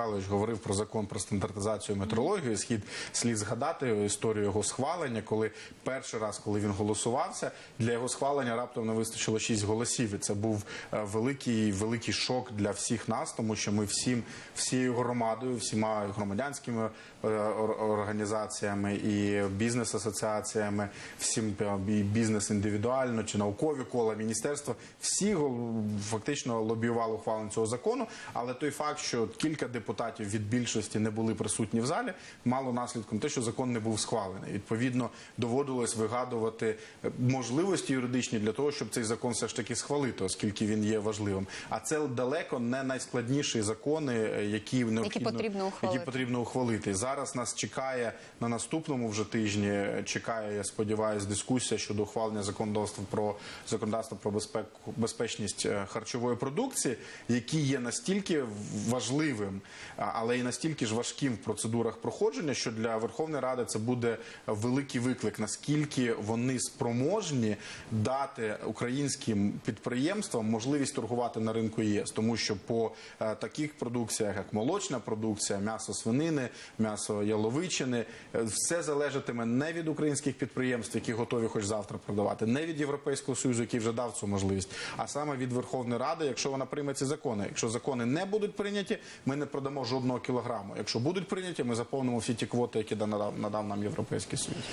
Михайлович говорив про закон про стандартизацію метрології. Схід слід згадати історію його схвалення, коли перший раз, коли він голосувався, для його схвалення раптом не вистачило 6 голосів. І це був е, великий великий шок для всіх нас, тому що ми всім всією громадою, всіма громадянськими е, організаціями і бізнес-асоціаціями, всім е, бізнес індивідуально чи наукові кола, міністерства, всі фактично лобіювали ухвалення цього закону. Але той факт, що кілька депутатів від більшості не були присутні в залі, мало наслідком те, що закон не був схвалений. Відповідно, доводилось вигадувати е, можливості юридичні для того, щоб цей закон все ж таки схвалити, оскільки він є важливим. А це далеко не найскладніші закони, е, які необхідно потрібно ухвалити. які потрібно ухвалити. Зараз нас чекає на наступному вже тижні. е, Чекає, я сподіваюся, дискусія щодо ухвалення законодавства про законодавство про безпеку безпечність харчової продукції, які є настільки важливим, але і настільки ж важким в процедурах проходження, що для Верховної Ради це буде великий виклик, наскільки вони спроможні дати українським підприємствам можливість торгувати на ринку ЄС, тому що по е, таких продукціях, як молочна продукція, м'ясо свинини, м'ясо яловичини, е, все залежатиме не від українських підприємств, які готові хоч завтра продавати, не від Європейського союзу, який вже дав цю можливість, а саме від Верховної Ради, якщо вона прийме ці закони. Якщо закони не будуть прийняті, ми не продамо жодного кілограму. Якщо будуть прийняті, ми заповнимо всі ті квоти, які надав, надав нам Європейський Союз.